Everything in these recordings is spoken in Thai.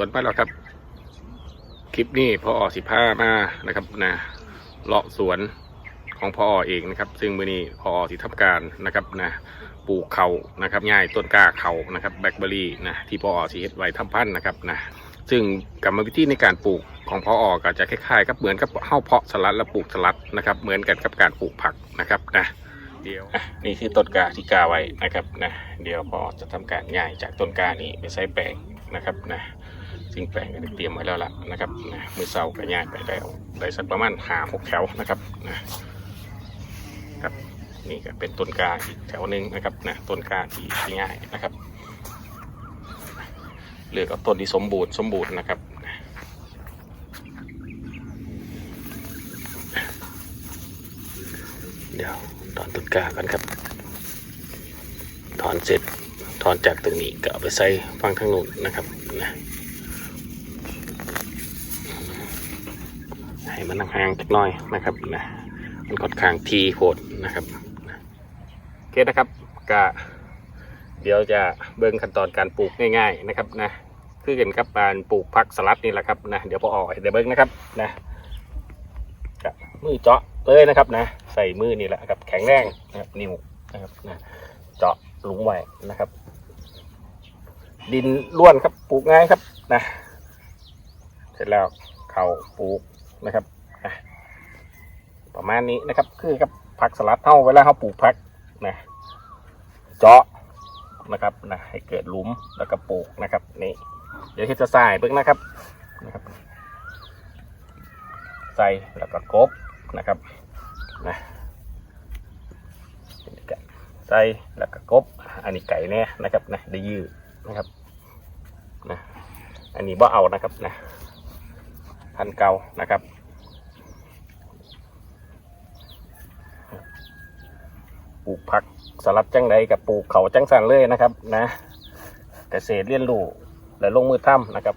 วนไปแล้วครับ คลิปนี้พออสิผ้ามานะครับนะเลาะสวนของพอเองนะครับ ซึ่งมือนี้พอสิทำการนะครับนะปลูกเขานะครับง่ายต้นกล้าเขานะครับแบล็คเบอร์รี่นะที่พอสิเฮ็ดไว้ทำพันธุ์นะครับนะซึ่งกรรมวิธีในการปลูกของพออก็จะคล้ายๆกับเหมือนกับเฮ้าเพาะสลัดและปลูกสลัดนะครับ เหมือนกันกับการปลูกผักนะครับนะเดี๋ยวอะนี่คือต้นกล้าที่กาไว้นะครับนะเดี๋ยวพอจะทำการง่ายจากต้นกล้านี้ไปใส่แปลง นะครับนะสิ่งแปลงก็ได้เตรียมไว้แล้วล่ะนะครับนะมือเสาก็ย่างไปได้วได้สักประมาณหาหกแถวนะครับนะครับนี่ก็เป็นต้นกาอีกแถวหนึ่งนะครับนะต้นกาที่ที่ง่ายนะครับเลือกเอาต้นที่สมบูรณ์สมบูรณ์นะครับเดี๋ยวถอนต้นกากันครับ ถอนเสร็จ ถอนจากตรงนี้ก็เอาไปใส่ฟังทางนู้นนะครับนะให้มันห่างๆจักน่อยนะครับนะมันค่อนข้างทีโหดนะครับโอเคนะครับก็เดี๋ยวจะเบิ่งขั้นตอนการปลูกง่ายๆนะครับนะคือกันกับการปลูกผักสลัดนี่แหละครับนะเดี๋ยวพอออกเดี๋ยวเบิ่งนะครับนะก็มือเจาะเลยนะครับนะ ใส่มือนี่แหละครับแข็งแรงนะครับนิ้วนะครับนะเจาะหลุมไว้นะครับ ดินล้วนครับปลูกง่ายครับนะเสร็จแล้วเข่าปลูกนะครับอะประมาณนี้นะครับ คือกับผักสลัดเท่าเวลาเขาปลูกผักนะเจาะนะครับนะให้เกิดหลุมแล้วก็ปลูกนะครับนี่เดี๋ยวที่จะใส่เพิ่งนะครับนะครับใส่แล้วก็กบนะครับนะใส่แล้วก็กบอันนี้ไก่แน่นะครับนะได้ยืด นะครับนะอันนี้บ่เอานะครับนะพันเก่านะครับปลูกผักสลัดจังใดกับปลูกเขาจังสันเลยนะครับ นะเกษตรเรียนรู้และลงมือทำนะครับ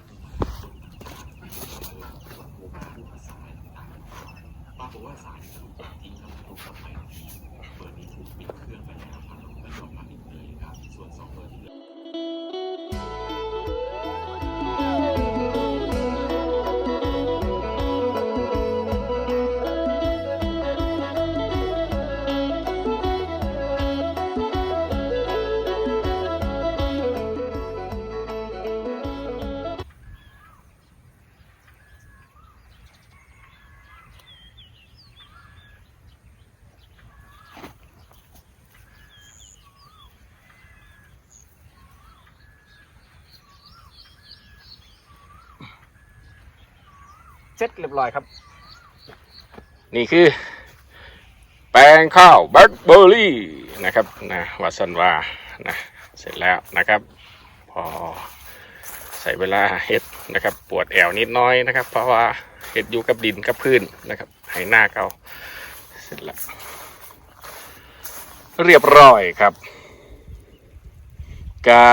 เสร็จเรียบร้อยครับ นี่คือ แปลงข้าวแบล็คเบอร์รี่นะครับนะวัสันวานะเสร็จแล้วนะครับ พอใส่เวลาเห็ดนะครับ ปวดแอวนิดน้อยนะครับ เพราะว่าเห็ดอยู่กับดินกับพื้นนะครับให้หน้าเขาเสร็จแล้วเรียบร้อยครับกา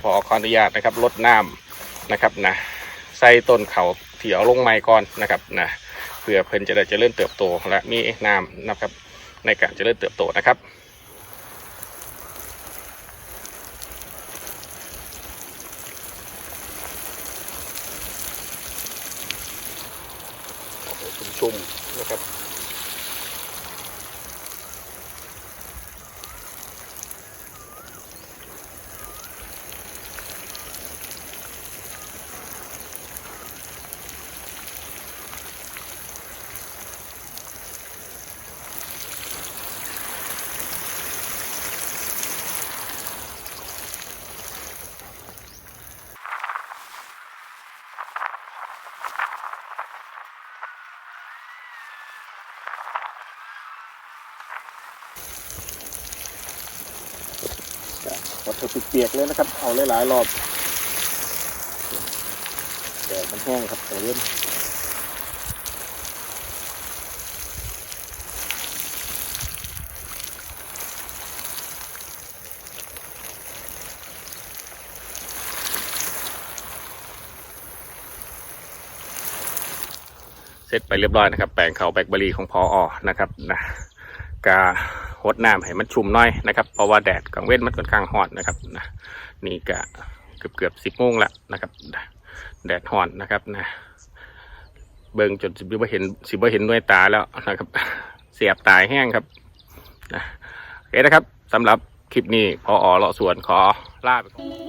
ขอขออนุญาตนะครับลดน้ำนะครับนะใส่ต้นเขา เสียวลงไม้ก่อนนะครับนะเพื่อเพิ่นจะได้จเจริญเติบโตและมีน้ำนะครับในการจเจริญเติบโตนะครับชุ่มนะครับ วัตถุเปียกๆเลยนะครับ เอาหลายๆรอบแดดมันแห้งครับแต่เว้นเสร็จไปเรียบร้อยนะครับ แปลงเขาแบล็คเบอร์รี่ของพออนะครับนะกา หดน้ำให้มันชุ่มหน้อยนะครับเพราะว่าแดดกลางเว้นมันค่อนข้างฮอตนะครับนะนี่ก็เกือบเกือบสิบโมงแล้วนะครับ แดดหอนนะครับนะเบิ่งจนสิบว่าเห็นสิบว่าเห็นด้วยตาแล้วนะครับ เสียบตายแห้งครับนะโอเคนะครับสำหรับคลิปนี้พออเลาะสวนขอลาไปก่อน